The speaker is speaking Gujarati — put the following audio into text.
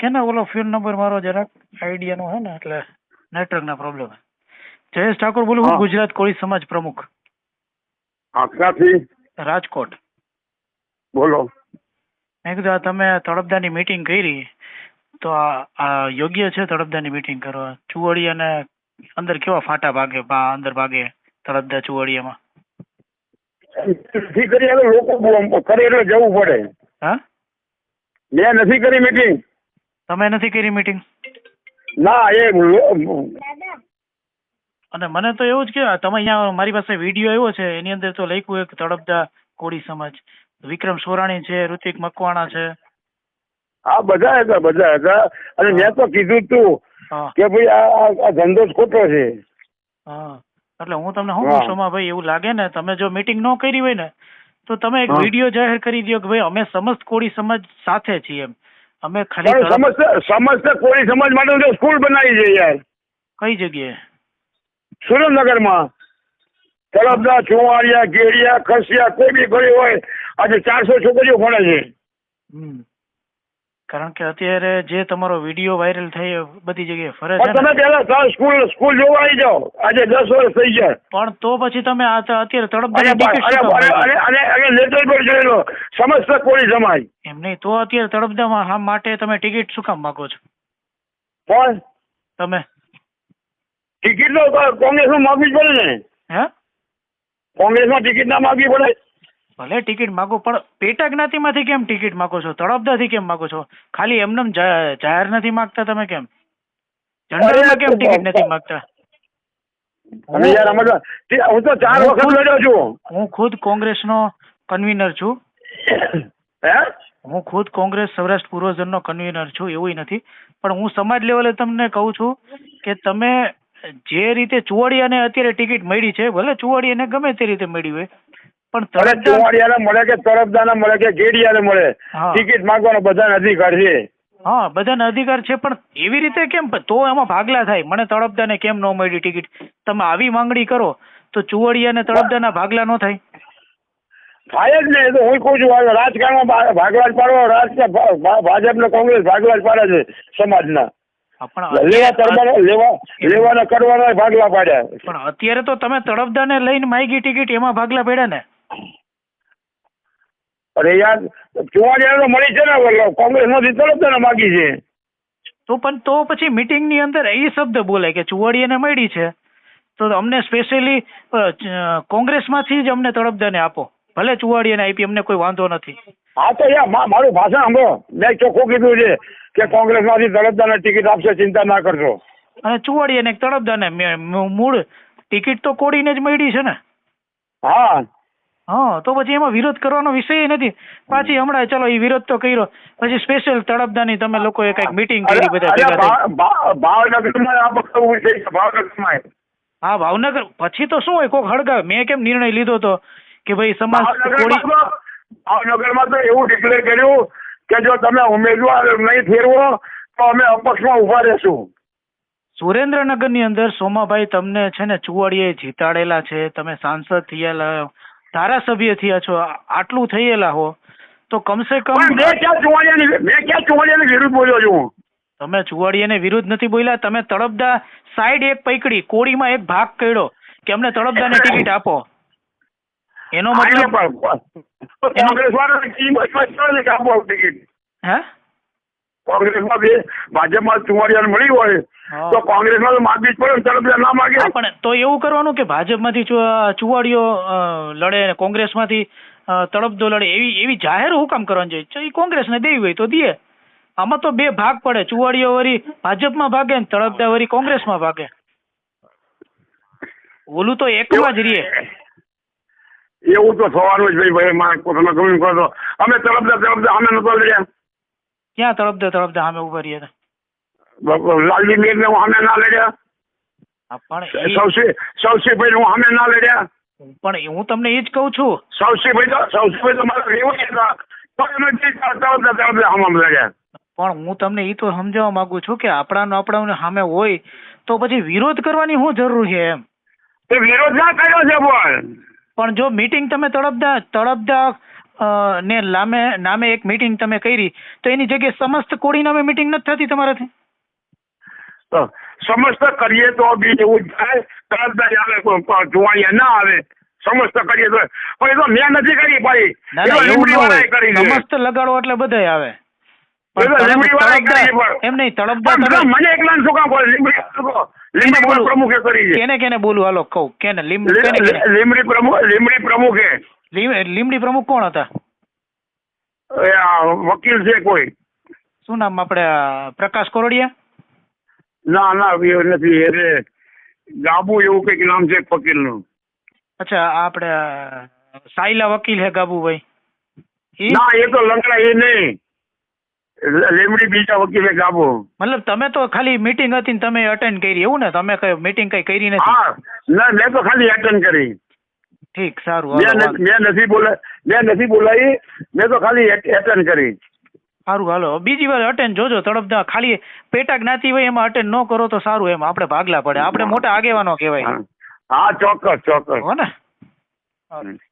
કે ને ઓલો ફોન નંબર મારો જરાક આઈડિયા નો હે ને એટલે નેટવર્ક ના પ્રોબ્લેમ જયેશ ઠાકોર બોલું હું ગુજરાત કોળી સમાજ પ્રમુખ. આખરાથી રાજકોટ. બોલો. મેં કીધું આ તમે તળપદાની મીટિંગ કરી તો આ યોગ્ય છે તળપદાની મીટિંગ કરવા? ચુવડી અને અંદર કેવા ફાટા ભાગે અંદર ભાગે તળપદા ચુવડિયામાં? નથી કરી લોકો કરે એટલે જવું પડે. હા? મેં નથી કરી મીટિંગ તમે નથી કરી મીટિંગ ના એ અને મને તો એવું જ કે તમે અહીંયા મારી પાસે વીડિયો આવ્યો છે એની અંદર તો લખ્યું એક તડપદા કોળી સમાજ. વિક્રમ સોરાણી છે ઋતિક મકવાણા છે. હા બધા હતા બધા હતા. અને મેં તો કીધું તું હા. કે ભાઈ આ ધંધો જ ખોટો છે. હા. એટલે હું તમને શું શોમાં ભાઈ એવું લાગે ને તમે જો મીટિંગ ન કરી હોય ને તો તમે એક વીડિયો જાહેર કરી દો કે ભાઈ અમે સમસ્ત કોળી સમાજ સાથે છીએ એમ. અમે ખાલી સમસ્ત સમસ્ત કોળી સમાજ માટે તો સ્કૂલ બનાવી છે યાર. કઈ જગ્યાએ? સુરેન્દ્રનગરમાં. તળપદા ચુવાડિયા ગેડિયા ખસિયા કોઈ બી ગળી હોય આજે ચારસો છોકરીઓ ભણે છે. હમ. કારણ કે અત્યારે જે તમારો વીડિયો વાયરલ થઈ બધી જગ્યાએ ફરે છે તમે પેલા સ્કૂલ સ્કૂલ જોવા આવી જાઓ. આજે દસ વર્ષ થઈ ગયા. પણ તો પછી તમે અત્યારે અને લેટર પર જોયેલો સમસ્ત કોળી સમાજ એમ નહીં તો અત્યારે તળપદામાં હા માટે તમે ટિકિટ શું કામ માગો છો? કોણ તમે? ટિકિટ તો કોંગ્રેસમાં માગવી જ પડે ને. હે? કોંગ્રેસમાં ટિકિટ ના માગવી પડે. ભલે ટિકિટ માંગો પણ પેટા જ્ઞાતિમાંથી કેમ ટિકિટ માંગો છો? તળપદાથી કેમ માંગો છો? ખાલી એમને જાહેર નથી માગતા તમે કેમ? જનરલમાં કેમ ટિકિટ નથી માગતા? હું તો ચાર વખત લડ્યો છું. હું ખુદ કોંગ્રેસનો કન્વીનર છું. હે? હું ખુદ કોંગ્રેસ સૌરાષ્ટ્ર પૂર્વજન નો કન્વીનર છું એવું નથી. પણ હું સમાજ લેવલે તમને કહું છું કે તમે જે રીતે ચુવાડિયાને અત્યારે ટિકિટ મળી છે ભલે ચુવાડિયાને ગમે તે રીતે મળી હોય પણ ચુવાડિયાને મળે કે તરફદાને મળે કે ગેડિયાને મળે? ટિકિટ માંગવાનો બધાને અધિકાર છે. હા બધાને અધિકાર છે પણ એવી રીતે કેમ? તો એમાં ભાગલા થાય. મને તળપદાને કેમ ન મળી ટિકિટ? તમે આવી માંગણી કરો તો ચુવાડિયાને તળપદાના ભાગલા ન થાય. થાય જ ને તો હું કહું છું રાજકારણમાં ભાગલા જ પાડો ભા- ભાજપ ને કોંગ્રેસ ભાગલા જ પાડે છે સમાજના. લેવાના કરવાના ભાગલા પાડ્યા. પણ અત્યારે તો તમે તળપદાને લઈને માગી ટિકિટ એમાં ભાગલા પડ્યા ને? અરે યાર ચુવાડિયા તો મળી છે ને કોંગ્રેસમાંથી તરફદાને માગી છે. તો પણ તો પછી મીટિંગની અંદર એ શબ્દ બોલે કે ચુવાડિયાને મળી છે. તો અમને સ્પેશિયલી કોંગ્રેસમાંથી જ અમને તળપદાને આપો. ભલે ચુવાડિયાને આપી અમને કોઈ વાંધો નથી. હા તો યાર મારું ભાષણ સાંભળો. મેં ચોખ્ખું કીધું છે કે કોંગ્રેસમાંથી તરફદાને ટિકિટ આપશે ચિંતા ના કરશો. અને ચુવાડિયાને ને તળપદાને મૂળ ટિકિટ તો કોડીને જ મળી છે ને. હા. હા તો પછી એમાં વિરોધ કરવાનો વિષય નથી. પાછી હમણાં ચલો એ વિરોધ તો કર્યો. પછી સ્પેશિયલ તળપદાની તમે લોકોએ કંઈક મીટિંગ કરી બધા ભેગા ભાવનગરમાં આ પકડવું છે ભાવનગરમાં. હા ભાવનગર પછી તો શું હોય કોક હળગાવે. મેં કેમ નિર્ણય લીધો તો કે ભાઈ સમાજ ભાવનગરમાં તો એવું ડિક્લેર કર્યું કે જો તમે ઉમેદવાર નહીં ફેરવો તો અમે અપક્ષમાં ઊભા રહેશું. સુરેન્દ્રનગરની અંદર સોમાભાઈ તમને છે ને ચુવાડીએ જીતાડેલા છે. તમે સાંસદ થયેલા ધારાસભ્ય થયા છો આટલું થયેલા હો તો કમસે કમ મેં ક્યાં ચુવાડિયાની મેં ક્યાં ચુવાડિયાની વિરુદ્ધ બોલ્યો છું? તમે ચુવાડીયાને વિરુદ્ધ નથી બોલ્યા તમે તળપદા સાઈડ એક પૈકડી કોળીમાં એક ભાગ કર્યો કે અમને તળપદાને ટિકિટ આપો. એનો મતલબ હે? કોંગ્રેસમાં બે ભાજપમાં ચુવાડિયાને મળી હોય. તો કોંગ્રેસમાં માગવી જ પડે તરફ ના માગે. પણ તો એવું કરવાનું કે ભાજપમાંથી ચુ- ચુવાડીઓ લડે અને કોંગ્રેસમાંથી તળપદો લડે એવી એવી જાહેર હુકામ કરવાની જોઈએ એ કોંગ્રેસને દેવી હોય તો દે. આમાં તો બે ભાગ પડે ચુવાડીઓ વળી ભાજપમાં ભાગે ને તળપદા વરી કોંગ્રેસમાં ભાગે. ઓલું તો એકમાં જ રહીએ એવું તો થવાનું જ ભાઈ ભાઈ માં તમે ગમે કરો તો. અમે તળપદા તળપદા અમે નતો લડ્યા. ક્યાં તળપદા તળપદા સામે ઊભા રહ્યા હતા? લાલજી મીર ને હું ના લડ્યા. પણ ઈ- સૌસી સૌસીભાઈ હું અમે ના લડ્યા. પણ હું તમને એ જ કહું છું. સૌસીભાઈ તો સૌસીભાઈ તો મારા રહેવા હતા પણ હું તમને એ તો સમજાવવા માંગુ છું કે આપણાનો આપણાને સામે હોય તો પછી વિરોધ કરવાની શું જરૂર છે એમ? વિરોધ ના કર્યો છે પણ પણ જો મીટિંગ તમે તળપદા તળપદા ને નામે નામે એક મીટિંગ તમે કરી તો એની જગ્યાએ સમસ્ત કોળી નામે મીટિંગ નથી થતી તમારાથી? સમસ્ત કરીએ તો બી એવું થાય તરત જ આવે જોવાયા ના આવે સમસ્ત કરીએ તો. પણ એ તો મેં નથી કરી ભાઈ. સમસ્ત લગાડો એટલે બધાય આવે. એમ નહીં તળપદા મને એકલા શું કામ બોલે? લીમડી લીમડી પ્રમુખે કરી છે. કેને કેને બોલું? હાલો કહું. કેને લીમ લી- કેને કેને? લીમડી પ્રમુખ લીમડી પ્રમુખે. લીમડી પ્રમુખ કોણ હતા? એ આ વકીલ છે કોઈ. શું નામ આપણે પ્રકાશ કોરડિયા? ના ના એ નથી એટલે ગાબુ એવું કંઈક નામ છે વકીલનું. અચ્છા આપડે આપણે સાયલા વકીલ હે ગાબુભાઈ. ભાઈ ના એ તો લંગડા એ નહીં. લીમડી બીજા વકીલે ગાબુ. મતલબ તમે તો ખાલી મીટિંગ હતી ને તમે અટેન્ડ કરી એવું ને? તમે કઈ મીટિંગ કઈ કરી નથી? હા ના મેં તો ખાલી અટેન્ડ કરી. ઠીક સારું મેં નથી- બોલા મેં નથી બોલાવી. મેં તો ખાલી એટેન્ડ કરી. સારું હાલો. બીજી વાર અટેન્ડ જોજો તડપદા ખાલી પેટા જ્ઞાતિ હોય એમાં અટેન્ડ ન કરો તો સારું એમ. આપણે ભાગલા પડે. આપણે મોટા આગેવાનો કહેવાય. હા. ચોક્કસ ચોક્કસ. હો ને.